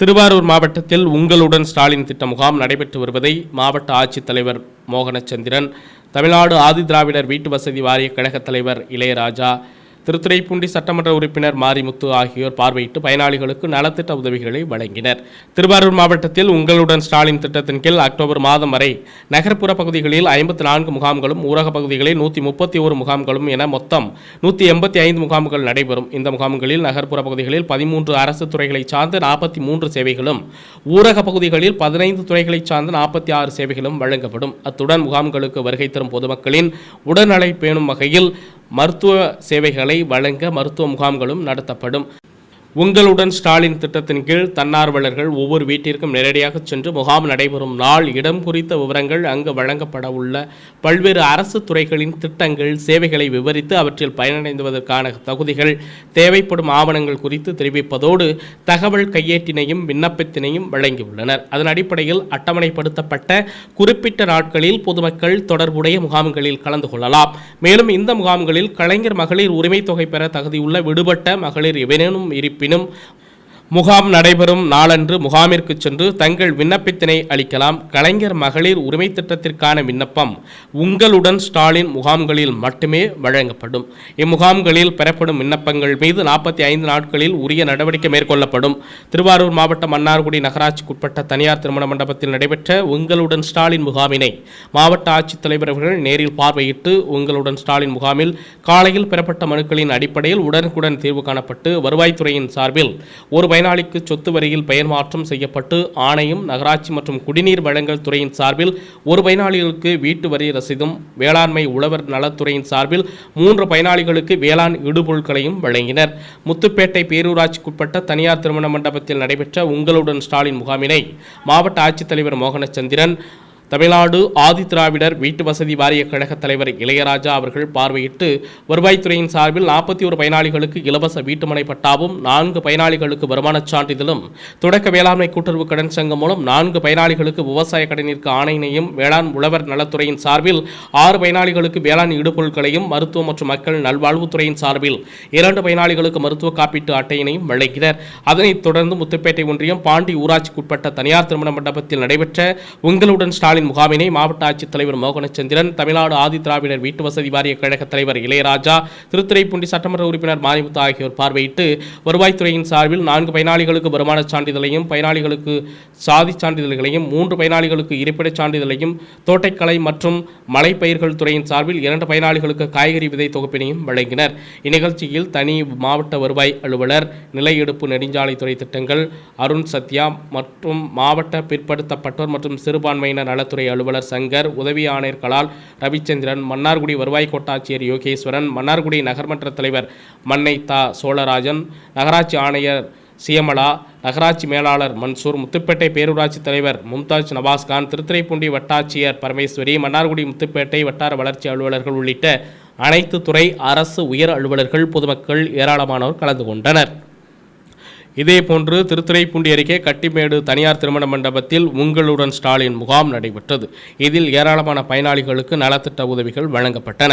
திருவாரூர் மாவட்டத்தில் உங்களுடன் ஸ்டாலின் திட்ட முகாம் நடைபெற்று வருவதை மாவட்ட ஆட்சித்தலைவர் மோகனச்சந்திரன் தமிழ்நாடு ஆதிதிராவிடர் வீட்டு வசதி வாரிய கழகத் தலைவர் இளையராஜா திருத்துறைப்பூண்டி சட்டமன்ற உறுப்பினர் மாரிமுத்து ஆகியோர் பார்வையிட்டு பயனாளிகளுக்கு நலத்திட்ட உதவிகளை வழங்கினர். திருவாரூர் மாவட்டத்தில் உங்களுடன் ஸ்டாலின் திட்டத்தின் கீழ் அக்டோபர் மாதம் வரை நகர்ப்புற பகுதிகளில் ஐம்பத்தி நான்கு முகாம்களும் ஊரக பகுதிகளில் நூற்றி முப்பத்தி ஒரு முகாம்களும் என மொத்தம் நூற்றி எண்பத்தி ஐந்து முகாம்கள் நடைபெறும். இந்த முகாம்களில் நகர்ப்புற பகுதிகளில் பதிமூன்று அரசு துறைகளை சார்ந்த நாற்பத்தி மூன்று சேவைகளும் ஊரக பகுதிகளில் பதினைந்து துறைகளை சார்ந்த நாற்பத்தி ஆறு சேவைகளும் வழங்கப்படும். அத்துடன் முகாம்களுக்கு வருகை தரும் பொதுமக்களின் உடல்நலை பேணும் வகையில் மருத்துவ சேவைகளை வழங்க மருத்துவ முகாம்களும் நடத்தப்படும். உங்களுடன் ஸ்டாலின் திட்டத்தின் கீழ் தன்னார்வலர்கள் ஒவ்வொரு வீட்டிற்கும் நேரடியாக சென்று முகாம் நடைபெறும் நாள் இடம் குறித்த விவரங்கள் அங்கு வழங்கப்பட உள்ள பல்வேறு அரசு துறைகளின் திட்டங்கள் சேவைகளை விவரித்து அவற்றில் பயனடைந்துவதற்கான தகுதிகள் தேவைப்படும் ஆவணங்கள் குறித்து தெரிவிப்பதோடு தகவல் கையேட்டினையும் விண்ணப்பத்தினையும் வழங்கியுள்ளனர். அதன் அடிப்படையில் அட்டவணைப்படுத்தப்பட்ட குறிப்பிட்ட நாட்களில் பொதுமக்கள் தொடர்புடைய முகாம்களில் கலந்து கொள்ளலாம். மேலும் இந்த முகாம்களில் கலைஞர் மகளிர் உரிமைத் தொகை பெற தகுதியுள்ள விடுபட்ட மகளிர் எவரேனும் இருப்பினும் முகாம் நடைபெறும் நாளன்று முகாமிற்கு சென்று தங்கள் விண்ணப்பத்தினை அளிக்கலாம். கலைஞர் மகளிர் உரிமை திட்டத்திற்கான விண்ணப்பம் உங்களுடன் ஸ்டாலின் முகாம்களில் மட்டுமே வழங்கப்படும். இம்முகாம்களில் பெறப்படும் விண்ணப்பங்கள் மீது நாற்பத்தி ஐந்து நாட்களில் உரிய நடவடிக்கை மேற்கொள்ளப்படும். திருவாரூர் மாவட்டம் மன்னார்குடி நகராட்சிக்குட்பட்ட தனியார் திருமண மண்டபத்தில் நடைபெற்ற உங்களுடன் ஸ்டாலின் முகாமினை மாவட்ட ஆட்சித்தலைவர் அவர்கள் நேரில் பார்வையிட்டு உங்களுடன் ஸ்டாலின் முகாமில் காலையில் பெறப்பட்ட மனுக்களின் அடிப்படையில் உடனுக்குடன் தீர்வு காணப்பட்டு வருவாய்த்துறையின் சார்பில் ஒரு பயனாளிக்கு சொத்து வரியில் பெயர் மாற்றம் செய்யப்பட்டு ஆணையம் நகராட்சி மற்றும் குடிநீர் வழங்கல் துறையின் சார்பில் ஒரு பயனாளிகளுக்கு வீட்டு வரி ரசீதும் வேளாண்மை உழவர் நலத்துறையின் சார்பில் மூன்று பயனாளிகளுக்கு வேளாண் இடுபொருட்களையும் வழங்கினர். முத்துப்பேட்டை பேரூராட்சிக்குட்பட்ட தனியார் திருமண மண்டபத்தில் நடைபெற்ற உங்களுடன் ஸ்டாலின் முகாமினை மாவட்ட ஆட்சித்தலைவர் மோகனச்சந்திரன் தமிழ்நாடு ஆதி திராவிடர் வீட்டு வசதி வாரிய கழகத் தலைவர் இளையராஜா அவர்கள் பார்வையிட்டு வருவாய்த்துறையின் சார்பில் நாற்பத்தி ஒரு பயனாளிகளுக்கு இலவச வீட்டுமனை பட்டாவும் நான்கு பயனாளிகளுக்கு வருமானச் சான்றிதழும் தொடக்க வேளாண்மை கூட்டுறவு கடன் சங்கம் மூலம் நான்கு பயனாளிகளுக்கு விவசாய கடனிற்கு ஆணையினையும் வேளாண் உழவர் நலத்துறையின் சார்பில் ஆறு பயனாளிகளுக்கு வேளாண் இடுபொருட்களையும் மருத்துவ மற்றும் மக்கள் நல்வாழ்வுத்துறையின் சார்பில் இரண்டு பயனாளிகளுக்கு மருத்துவ காப்பீட்டு அட்டையினையும் வழங்கினர். அதனைத் தொடர்ந்து முத்துப்பேட்டை ஒன்றியம் பாண்டி ஊராட்சிக்குட்பட்ட தனியார் திருமண மண்டபத்தில் நடைபெற்ற உங்களுடன் ஸ்டாலின் முகாமினை மாவட்ட ஆட்சித்தலைவர் மோகனச்சந்திரன் தமிழ்நாடு ஆதி திராவிடர் வீட்டு வசதி வாரிய கழகத் தலைவர் இளையராஜா திருத்துறைப்பூண்டி சட்டமன்ற உறுப்பினர் மாரிமுத்து ஆகியோர் பார்வையிட்டு வருவாய்த்துறையின் சார்பில் நான்கு பயனாளிகளுக்கு வருமான சான்றிதழையும் பயனாளிகளுக்கு சாதி சான்றிதழ்களையும் மூன்று பயனாளிகளுக்கு இருப்பிடச் சான்றிதழையும் தோட்டக்கலை மற்றும் மலைப்பயிர்கள் துறையின் சார்பில் இரண்டு பயனாளிகளுக்கு காய்கறி விதை தொகுப்பினையும் வழங்கினர். இந்நிகழ்ச்சியில் தனி மாவட்ட வருவாய் அலுவலர் நிலை எடுப்பு நெடுஞ்சாலைத்துறை திட்டங்கள் அருண் சத்யா மற்றும் மாவட்ட பிற்படுத்தப்பட்டோர் மற்றும் சிறுபான்மையினர் நலத்துறை அலுவலர் சங்கர் உதவி ஆணையர் கலால் ரவிச்சந்திரன் மன்னார்குடி வருவாய் கோட்டாட்சியர் யோகேஸ்வரன் மன்னார்குடி நகர்மன்ற தலைவர் மன்னை தா சோழராஜன் நகராட்சி ஆணையர் சியமலா நகராட்சி மேலாளர் மன்சூர் முத்துப்பேட்டை பேரூராட்சி தலைவர் மும்தாஜ் நவாஸ்கான் திருத்துறைப்பூண்டி வட்டாட்சியர் பரமேஸ்வரி மன்னார்குடி முத்துப்பேட்டை வட்டார வளர்ச்சி அலுவலர்கள் உள்ளிட்ட அனைத்து துறை அரசு உயர் அலுவலர்கள் பொதுமக்கள் ஏராளமானோர் கலந்து கொண்டனர். இதேபோன்று திருத்துறைப்பூண்டி அருகே கட்டிமேடு தனியார் திருமண மண்டபத்தில் உங்களுடன் ஸ்டாலின் முகாம் நடைபெற்றது. இதில் ஏராளமான பயனாளிகளுக்கு நலத்திட்ட உதவிகள் வழங்கப்பட்டன.